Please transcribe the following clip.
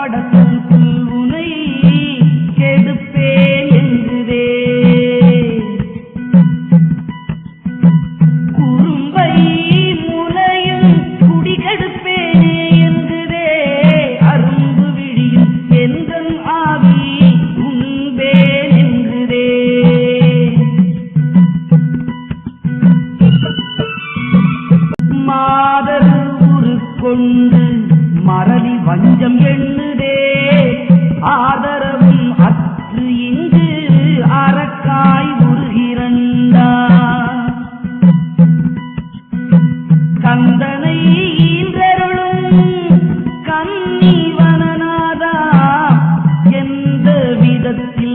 படத்தும் புல்வுனை கெடுப்பேன் என்கிறே குறும்பை முனையும் குடிகெடுப்பேன் என்கிறே அரும்பு விழியும் எந்தன் ஆவி உண்பேன் என்கிறே மாதர் உரு கொண்டு மரளி வஞ்சம் எண்ணு கந்தனை ஈன்றருளும் கன்னி வனநாதா. எந்த விதத்தில்